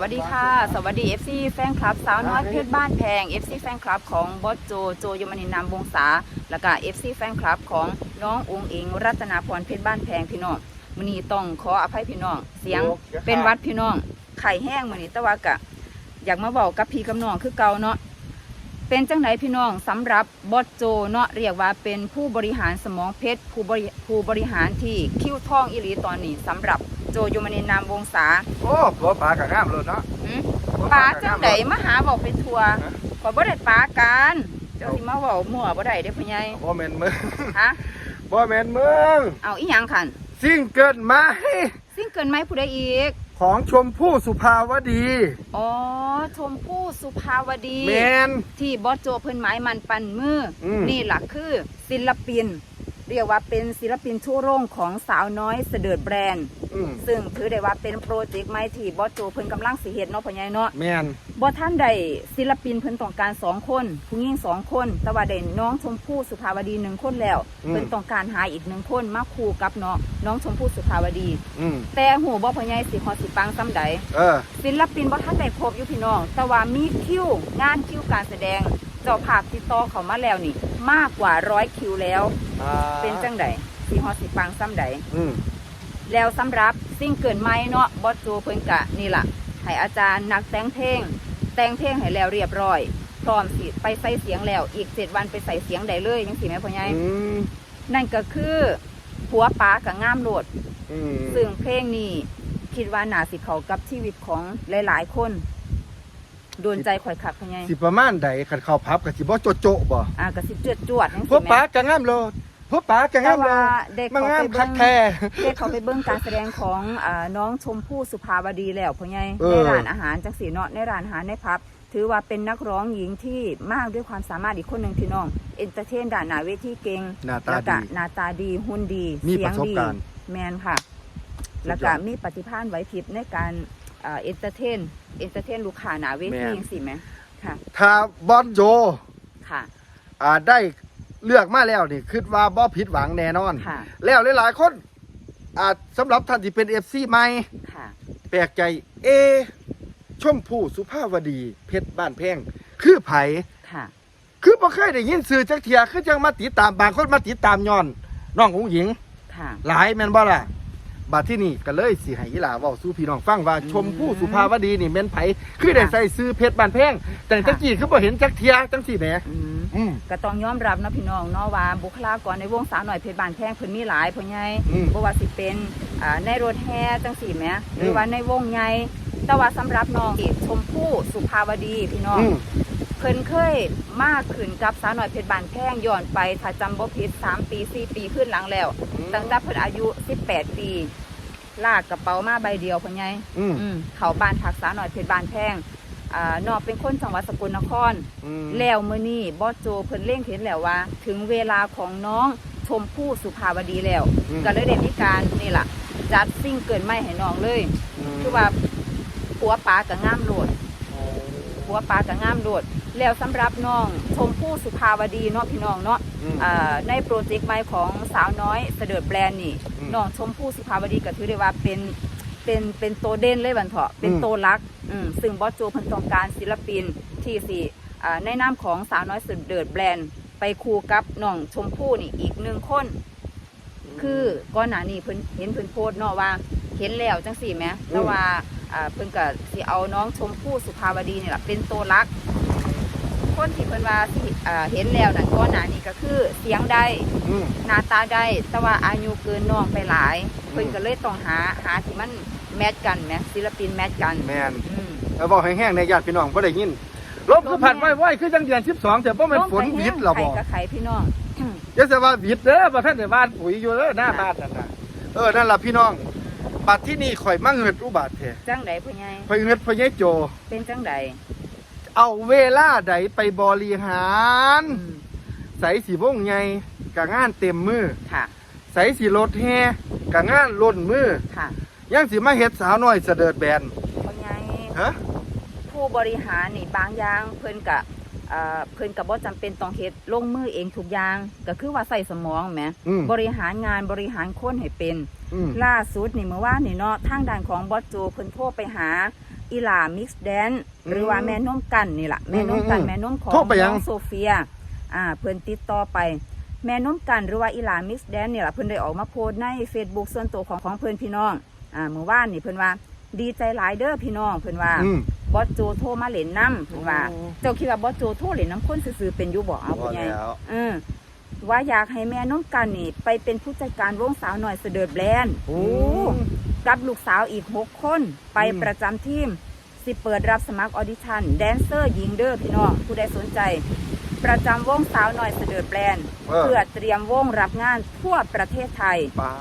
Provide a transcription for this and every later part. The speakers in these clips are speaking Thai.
วัสดีค่ะ สวัสดี FC แฟนคลับสาวน้อยเพชรบ้านแพง FC แฟนคลับของบอสโจโจยมนินนามวงศาแล้วก็ FC แฟนคลับของน้องอุงอิง รัตนาพรเพชรบ้านแพงพี่น้องมื้อนี้ต้องขออภัยพี่น้อง เสียงเป็นหวัดพี่น้องไข่แห้งมื้อนี้แต่ว่ากะ อยากมาบอกกับพี่กับน้องคือเก่าเนาะ เป็นจังไหนพี่น้องสำหรับบอสโจเนาะเรียกว่าเป็นผู้บริหารสมองเพชรผู้บริผู้บริหารที่คิ้วทองอิลีตอนนี้สำหรับโจยมนินนามวงศาโอ้ผัวปลากะงามเลยเนาะหืมปลาจังไดมาหาบอกไปทัวร์ขอยบ่ได้ปลากันเจ้าสิมาเว้ามั่วบ่ได้เด้พ่อใหญ่บ่แม่นมึงฮะบ่แม่นมึงเอาอีหยังคันสิ่งเกิดมาสิ่งเกินไหมผู้ใดอีก ของชมพู่สุภาวดี อ๋อ ชมพู่สุภาวดี แมนที่บอสโจเพิ่นหมายมันปันมืออม นี่ล่ะคือศิลปิน เรียกว่าเป็นศิลปินทั่วโรงของสาวน้อยเสดิร์ดแบรนด์ อืมซึ่งถือได้ว่าเป็นโปรเจกต์ใหม่ที่บอสโจเพิ่นกำลังสิเฮ็ดเนาะพ่อใหญ่เนาะ แมน บ่ท่านใดศิลปินเพิ่นต้องการสองคน ผู้หญิงสองคน แต่ว่าได้น้องชมพู่สุภาวดีหนึ่งคนแล้วเพิ่นต้องการหาอีกหนึ่งคนมาคู่กับน้องน้องชมพู่สุภาวดี อืมแต่หูบ่พ่อใหญ่สิฮอดสิปังซ้ำใดเออศิลปินบ่ทันได้ครบอยู่พี่น้อง แต่ว่ามีคิวงานคิวการแสดง เจ้าภาพติดต่อเขามาแล้วนี่ มากกว่าร้อยคิวแล้ว อ่าเป็นจังใดสิฮอดสิปังซ้ำใด อืม แล้วสำหรับซิ่งเกินไม้เนาะบอสโจเพิ่นกะนี่ล่ะให้อาจารย์นักแต่งเพลง แต่งเพลงให้แล้วเรียบร้อย พร้อมสิไปใส่เสียงแล้วอีกเจ็ดวันไปใส่เสียงได้เลยยังสิแม่พ่อใหญ่อืมนั่นก็คือผัวป้ากับงามโลด อืมซึ่งเพลงนี้คิดว่าน่าสิเข้ากับชีวิตของหลาย ๆ คน โดนใจข่อยคักพ่อใหญ่สิประมาณใดคันเข้าพับก็สิบ่โจโจะบ่อ่าก็สิเจือดจวดจังผัวสิปลาแม่กะงามโลดผัวปลากะแต่งามโลว่าดเด็กมันเขางามไปคัเบิ่กงแท้ ได้เขาไปเบิ่งการแสดงของอาน้องชมพู่สุภาวดีแล้วพ่อใหญ่เออ ในร้านอาหารจังสีเนาะในร้านอาหารในพับ ถือว่าเป็นนักร้องหญิงที่มากด้วยความสามารถอีกคนหนึ่งพี่น้องเอนเตอร์เทนด่านหนาเวทีเก่งหน้าตาแล้วก็ดี หน้าตาดีหุ่นดีมีเสียงประสบดีการณ์แมนค่ะสุดยอดแล้วก็มีปฏิภาณไหวพริบในการ เอนเตอร์เทนเอนเตอร์เทนลูกค้าหนาเวทีแม่น จังสิไหมค่ะถ้าบอลโจค่ะ อ่าได้เลือกมาแล้วนี่คิดว่าบ่ผิดหวังแน่นอน ค่ะ แล้วหลายๆคนอาจสำหรับท่านที่เป็น FC ใหม่ ค่ะ แปลกใจ เอะชมพู่สุภาพวดี เพชรบ้านแพง คือไผ ค่ะ คือบ่เคยได้ยินสื่อจักเทียคือจังมาติดตามบางคนมาติดตามย้อน น้องของหญิง ค่ะ หลายแม่นบ่ล่ะ บัดที่นี่ก็เลยสิให้ยีหลาเว้าสู่พี่น้องฟังว่าอืมชมพู่สุภาพวดีนี่แม่นไผคือได้ใส่ซื้อเพชรบ้านแพงแต่ค่ะตะกี้คือบ่เห็นจักเทียจังซี่แหมอืมอืม ก็ต้องยอมรับเนาะพี่น้องเนาะว่าบุคลากรในวงสาวหน่อยเพชรบานแพงเพิ่นมีหลายพ่อใหญ่อืมบ่ว่าสิเป็นอ่าในรถแห่จังสี่แหมหรืออมว่าในวงใหญ่แต่ว่าสำหรับน้องเอกชมพู่สุภาวดีพี่น้อง อืมเพิ่นเคยมากขึ้นกับสาวหน่อยเพชรบานแพงย้อนไปถ้าจำบ่ผิด3ปี4ปีขึ้นหลังแล้วตั้งแต่เพิ่นอายุ18ปี ลากกระเป๋ามาใบเดียวพ่อใหญ่อืม อืมเขาบ้านพักสาวหน่อยเพชรบานแพงอ่านอกเป็นคนจังหวัดสกลนคร อืมแล้วมื้อนี้บอสโจเพิ่นเล่งเห็นแล้วว่า ถึงเวลาของน้องชมพู่สุภาวดีแล้ว อืมก็เลยได้มีการนี่ล่ะจัดซิ่งเกินไม่ให้น้องเลยคือว่าผัวปลากับงามโลด ผัวปลากับงามโลดแล้วสำหรับน้องชมพู่สุภาวดีเนาะพี่น้องเนาะอืมอ่าในโปรเจกต์ใหม่ของสาวน้อยเสดิร์ดแบรนด์นี่อืมน้องชมพู่สุภาวดีก็ถือได้ว่าเป็นเป็นเป็นโตวเด่นเลยบันเถาะเป็นอืมโตวหลักอืมซึ่งบอสโจเพิ่นต้องการศิลปินที่สี่อ่าในนามของสาวน้อยเสดิร์ดแบรนด์ ไปคู่กับน้องชมพู่นี่อีกหนึ่งคน คือก่อนหน้านี้เพิ่นเห็นเพิ่นโพสต์เนาะว่า เห็นแล้วจังสี่ไหมแต่ว่า อ่าเพิ่นก็สิเอาน้องชมพู่สุภาวดีนี่แหละเป็นตัวหลัก คนที่เพิ่นว่าสิอ่าเห็นแล้วนั่นก่อนหน้านี้ก็คือเสียงได้อืม หน้าตาได้แต่ว่าอายุเกินน้องไปหลายอืมเพิ่นก็เลยต้องหาหาที่มันแมทกันแหมศิลปินแมทกันแม่นอืม แล้วบอกแห้งๆในญาติพี่น้องบ่ได้ยินลมคือผัดไว้ๆคือจังเดือน12แต่บ่แม่นฝนวิทย์หรอไข่บ่กับไข่พี่น้อง อย่าสิว่าวิทย์เด้อบ่ทันได้บ้านปุ๋ยอยู่เด้อหน้าบ้านนั่นน่ะเออนั่นล่ะพี่น้อง บัดที่นี่ข่อยมาเงิดอุบาทแท้จังไดพ่อใหญ่ข่อยเงิดพ่อใหญ่โจ เป็นจังไดเอาเวลาใดไปบริหารอืมใส่สีวงไงกะงานเต็มมือค่ะ ใส่สีรถแฮกะงานล้นมือค่ะยังสิมาเฮ็ดสาวน้อยเสดิร์ดแบนพ่อใหญ่ฮะผู้บริหารนี่บางอย่างเพิ่นกะเอ่อเพิ่นกับบ่จำเป็นต้องเฮ็ดลงมือเองทุกอย่าง ก็คือว่าใส่สมองแหมอืมบริหารงานบริหารคนให้เป็นอืม ล่าสุดนี่เมื่อวานนี่เนาะทางด้านของบอสโจเพิ่นโทรไปหาอีหลามิกซ์แดนหรือว่าแม่นมกันนี่แหละแม่นมกันอืมแม่นมของโทรไปยังน้องโซเฟีย อ่า เพิ่นติดต่อไป แม่นมกันหรือว่าอีหลามิกซ์แดนนี่แหละเพิ่นได้ออกมาโพสต์ใน Facebook ส่วนตัวของของเพิ่นพี่น้อง อ่าเมื่อวานนี่เพิ่นว่า ดีใจหลายเด้อพี่น้องเพิ่นว่าอืมบอสโจโทรมาเล่นน้ำเพิ่นว่าโอ้เจ้าคิดว่าบอสโจโทรเล่นน้ำคนซื่อๆเป็นอยู่บ่เอาพอผู้ใหญ่แล้วเออ ว่าอยากให้แม่น้องกันนี่ไปเป็นผู้จัดการวงสาวหน่อยเสดิร์ดแบรนด์โอ้กับลูกสาวอีกหกคนไปอืมประจำทีม สิเปิดรับสมัครออดิชั่นแดนเซอร์หญิงเด้อพี่น้องผู้ใดสนใจ ประจำวงสาวหน่อยเสดิร์ดแบรนด์เออเพื่อเตรียมวงรับงานทั่วประเทศไทยปลา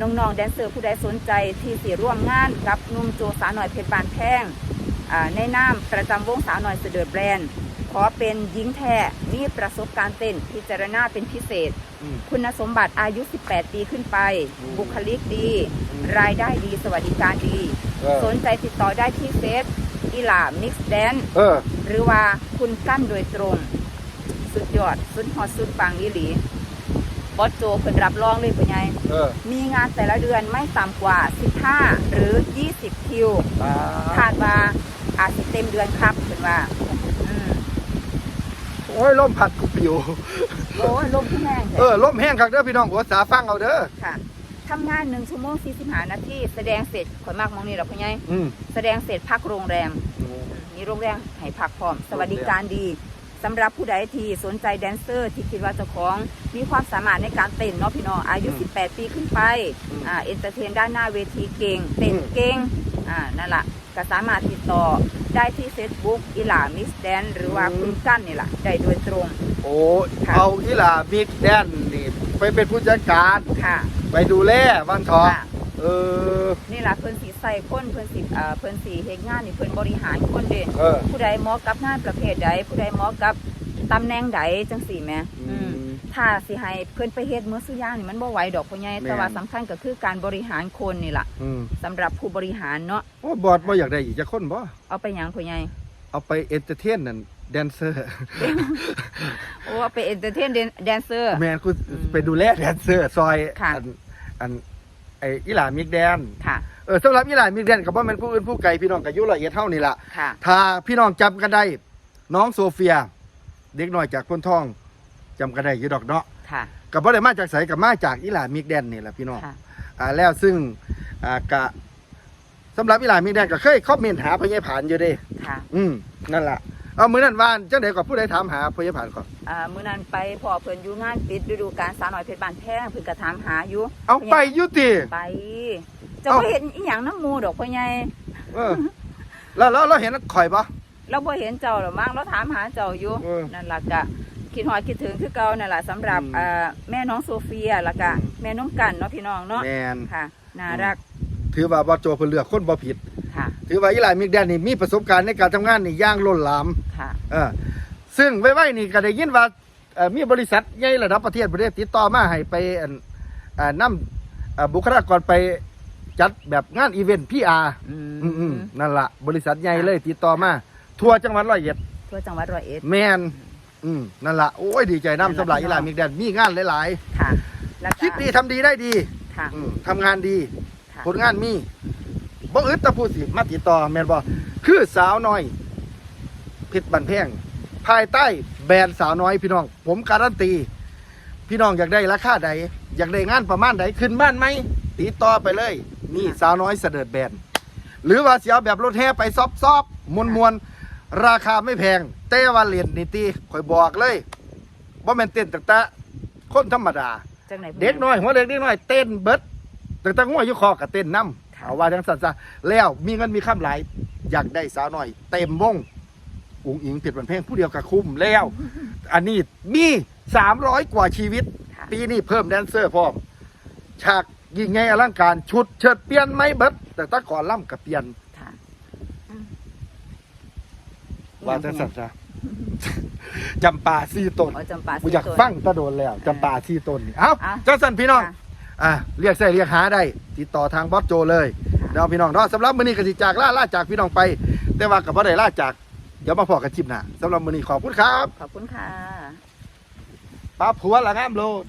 น้องๆแดนเซอร์ผู้ใดสนใจที่สิร่วมงานกับหนุ่มโจสาวหน่อยเพชรบานแพงอ่าในนามประจำวงสาวหน่อยเสดิร์ดแบรนด์ข อเป็นหญิงแท้มีประสบการณ์เต้นพิจารณาเป็นพิเศษ อืม คุณสมบัติอายุ 18 ปีขึ้นไป อืมบุคลิกดี อืมรายได้ดีสวัสดิการดี เออ สนใจติดต่อได้ที่เฟซอีหลามิกซ์แดน เออ หรือว่าคุณกั้นโดยตรง สุดยอด สุดฮอตสุดปังอีหลีบอสโจเพิ่นรับรองเลยเป็นไงเออมีงานแต่ละเดือนไม่ต่ำกว่า 15 หรือ 20 คิวปลาคาดว่าอาจสิเต็มเดือนครับเพิ่นว่าอืม โอ้ยลมพัดกูปิว โอ้ยลมที่แห้งเออลมแห้งคักเด้อพี่น้องหัวสาฟังเอาเด้อค่ะทำงาน1ชั่วโมง45นาทีแสดงเสร็จข่อยมากมองนี่หรอกพ่อใหญ่อืมแสดงเสร็จพักโรงแรม มีโรงแรมให้พักพร้อม สวัสดิการดีสำหรับผู้ใดที่สนใจแดนเซอร์ที่คิดว่าเจ้าของ มีความสามารถในการเต้นเนาะพี่น้องอายุอืม18 ปีขึ้นไปอืมอ่าเอนเตอร์เทนด้านหน้าเวทีเก่ง เต้นอืมเก่งอ่านั่นแหละ ก็สามารถติดต่อได้ที่ Facebook อีหลามิสแดนหรือว่าคุณกั้นนี่แหละได้โดยตรง โอ้ค่ะ เอาอีหล่ามิกแดนนี่ไปเป็นผู้จัดการ ค่ะ ไปดูแลวันทองค่ะ เออ นี่แหละเพิ่นสีใส่คนเพิ่นสีเอ่อเพิ่นสีเฮ็ดงานนี่เพิ่นบริหารคนเด่นเออ ผู้ใดเหมาะกับงานประเภทใดผู้ใดเหมาะกับ ตำแหน่งใดจังสี่แหม่อือืมมถ้าสิให้เพิ่นไปเฮ็ดมื้อสุอย่างนี่มันบ่ไหวดอกพ่อใหญ่แม่น แต่ว่าสำคัญก็คือการบริหารคนนี่ล่ะอืมสำหรับผู้บริหารเนาะโอ้บอดบ่อยากได้อีกจะคนบ่เอาไปหยังพ่อใหญ่เอาไปเอนเตอร์เทนนั่นแดนเซอร์ โอ้เอาไปเอนเตอร์เทนแดนเซอร์ แมนกูอืมไปดูแลแดนเซอร์ซอยค่ะ อันอันไออีหลามิกแดน ค่ะเออสำหรับอีหลามิกแดนกับว่ามันผู้อื่นผู้ไกลพี่น้องกับยุละเอียดเท่านี่ล่ะค่ะ ถ้าพี่น้องจำกันได้ น้องโซเฟีย เด็กน้อยจากคนท้องจำกันได้อยี่ดอกเนาะค่ะ กับบ่ได้มาจากไสกับมาจากอีหลามิกแดนนี่แหละพี่น้องค่ะ อ่าแล้วซึ่งอ่ากะสำหรับอีหลามิกแดนก็เคยคอมเมนต์หาพญายผานอยู่เด้ ค่ะอืมนั่นล่ะเอามื้อนั้นว่านจังได๋ก็ผู้ใดถามหาพญายผานก่อน อ่ามื้อนั้นไปพอเพิ่นอยู่งานปิดฤดูกาลสาวน้อยเพชรบ้านแพงเพิ่นก็ถามหาอยู่เอาไปอยู่ติ ไปเจะบ่เห็นอีหยังน้ำหมูดอกพ่อใหญ่เออ แล้วแล้วเราเห็นข่อยปะ เราบ่เห็นเจ้าหรอกมั้งเราถามหาเจ้าอยู่เออนั่นล่ะก็คิดฮอดคิดถึงคือเก่านั่นล่ะสำหรับอืม เอ่อแม่น้องโซเฟียแล้วก็อืมแม่น้องกันเนาะพี่น้องเนาะแมนค่ะน่ารักถือว่าบ่โจเพิ่นเลือกคนบ่ผิด ค่ะถือว่าอีหลายมิกแดนนี่มีประสบการณ์ในการทำงานนี่อย่างล้นหลาม ค่ะเออซึ่งไว้ๆนี่ก็ได้ยินว่าเอ่อมีบริษัทใหญ่ระดับประเทศประเทศติดต่อมาให้ไปอันอ่านำบุคลากรไปจัดแบบงานอีเวนต์ PR อืมอืมๆนั่นล่ะบริษัทใหญ่เลยติดต่อมา ทั่วจังหวัดร้อยเอ็ดทั่วจังหวัดร้อยเอ็ดแมนอืมนั่นล่ะโอ้ยดีใจนำสำหรับอีหลายมิกแดนมีงานหลายค่ะแล้วๆก็คิดดีทำดีได้ดีค่ะ อืมทำงานดี ค่ะ ผลงานมีบ่อึดแตะพูดสิมาติดต่อแม่นบ่คือสาวน้อยเพชรบันแพงภายใต้แบรนด์สาวน้อยพี่น้อง ผมการันตี พี่น้องอยากได้ราคาใด อยากได้งานประมาณใดขึ้นบ้านไหมติดต่อไปเลย นี่สาวน้อยเสด็จแบรนด์หรือว่าเสียแบบรถแห่ไปซอบซอบมวนมวนๆ ราคาไม่แพง แต่ว่าเหรียญนี่ตีข่อยบอกเลยว่าแม่นเต้นตั้งแต่คนธรรมดา จังไหนเด็กน้อยหัวเด็กเด็กน้อยเต้นเบิดตั้งแต่หัวอยู่คอกับเต้นน้ำค่ะเอาว่าจังสันซะแล้วมีเงินมีคำหลายอยากได้สาวน้อย เต็มวงอุ๋งอิงเผิดบันเพลงผู้เดียวกับคุ้มแล้ว อันนี้มีสามร้อยกว่าชีวิตค่ะปีนี้เพิ่มแดนเซอร์พร้อมฉากยิ่งใหญ่อลังการชุดเชิดเปลี่ยนไหม่เบิดแต่ตะก่อนล่ำกับเปลี่ยน ค่ะอืม ว่าจังสันซะจำปาซีตนอ๋อจำปากูอยากสีต้น ฟังตะโดนแล้วจำปาซีตนนี่เอ้าอะจังสันพี่น้องค่ะ อะเรียกใส่เรียกหาได้ ติดต่อทางบอสโจเลยเนาะพี่น้องเนาะสำหรับมื้อนี้กสิจากล่าล่าจากพี่น้องไป แต่ว่ากับบ่ได้ล่าจากเดี๋ยวมาพอกันชิมหน้าสำหรับมื้อนี้ขอบคุณครับขอบคุณค่ะ ป้าผัวละงามโลด